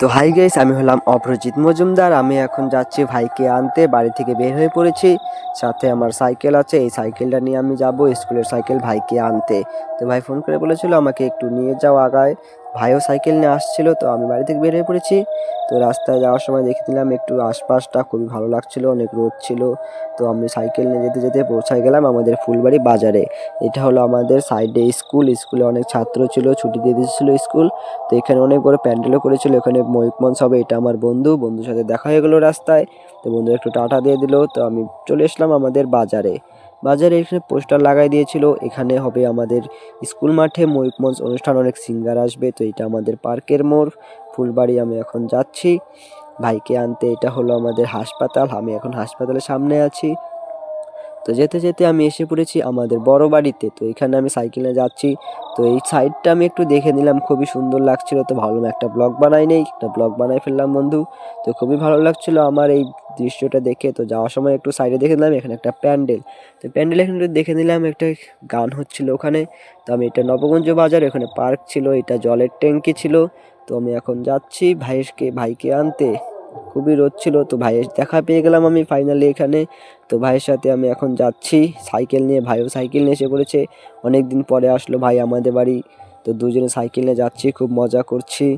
তো hi guys আমি হলাম অভ্রজিৎ মজুমদার। আমি এখন যাচ্ছি ভাইকে আনতে, বাড়ি থেকে বের হয়ে পড়েছি। সাথে আমার সাইকেল আছে, এই সাইকেলটা নিয়ে আমি যাব স্কুলের সাইকেল ভাইকে আনতে। তো ভাই ফোন করে বলেছিল আমাকে একটু নিয়ে যাও আগায়। ভাইও সাইকেল নিয়ে আসছিল, তো আমি বাড়ি থেকে বের হয়ে পড়েছি। তো রাস্তায় যাওয়ার সময় দেখে দিলাম একটু আশপাশটা খুবই ভালো লাগছিল, অনেক রোদ ছিল। তো আমি সাইকেল নিয়ে যেতে যেতে পৌঁছায় গেলাম আমাদের ফুলবাড়ি বাজারে। এটা হলো আমাদের সাইডে স্কুল স্কুলে অনেক ছাত্র ছিল, ছুটি দিয়ে দিয়েছিল স্কুল তো এখানে অনেক বড় প্যান্ডেলও করেছিল, এখানে ময়ূক মঞ্চ হবে এটা আমার বন্ধু, বন্ধুর সাথে দেখা হয়ে গেলো রাস্তায়। তো বন্ধু একটু টাটা দিয়ে দিল, তো আমি চলে আসলাম আমাদের বাজারে। বাজারে এখানে পোস্টার লাগাই দিয়েছিল। এখানে হবে আমাদের স্কুল মাঠে ময়ূকমঞ্চ অনুষ্ঠান। অনেক সিঙ্গার আসবে, তো এটা আমাদের পার্কের মোড়। ফুলবাড়ি আমি এখন যাচ্ছি। ভাইকে আনতে, এটা হলো আমাদের হাসপাতাল। আমি এখন হাসপাতালের সামনে আছি। তো যেতে যেতে আমি এসে পড়েছি আমাদের বড় বাড়িতে। তো এখানে আমি সাইকেলে যাচ্ছি। তো এই সাইডটা আমি একটু দেখে নিলাম, খুবই সুন্দর লাগছিল। তো ভাবলাম একটা ব্লগ বানাই নেই, একটা ব্লগ বানাই ফেললাম বন্ধু। তো খুবই ভালো লাগছিল আমার এই দৃশ্যটা দেখে। তো যাওয়ার সময় একটু সাইডে দেখে নিলাম, এখানে একটা প্যান্ডেল। তো প্যান্ডেল এখানে একটু দেখে নিলাম, একটা গান হচ্ছিল ওখানে। তো আমি এটা নবগঞ্জ বাজার, এখানে পার্ক ছিল, এটা জলের ট্যাঙ্কি ছিল। তো আমি এখন যাচ্ছি ভাইকে ভাইকে আনতে। খুবই রোদ ছিল, তো ভাইয়ের দেখা পেয়ে গেলাম আমি ফাইনালি এখানে। তো ভাইয়ের সাথে আমি এখন যাচ্ছি, সাইকেল নিয়ে, ভাইও সাইকেল নিয়ে এসে পড়েছে। অনেক দিন পরে আসলো ভাই আমাদের বাড়ি, তো দুজনে সাইকেল নিয়ে যাচ্ছি, খুব মজা করছি।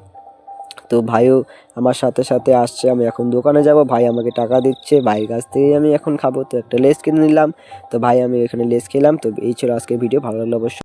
তো ভাইও আমার সাথে সাথে আসছে, আমি এখন দোকানে যাব, ভাই আমাকে টাকা দিচ্ছে, ভাইয়ের কাছ থেকেই আমি এখন খাব। তো একটা লেস কিনে নিলাম, তো ভাই আমি এখানে লেস খেলাম, তো এই ছিল আজকে ভিডিও, ভালো লাগল অবশ্যই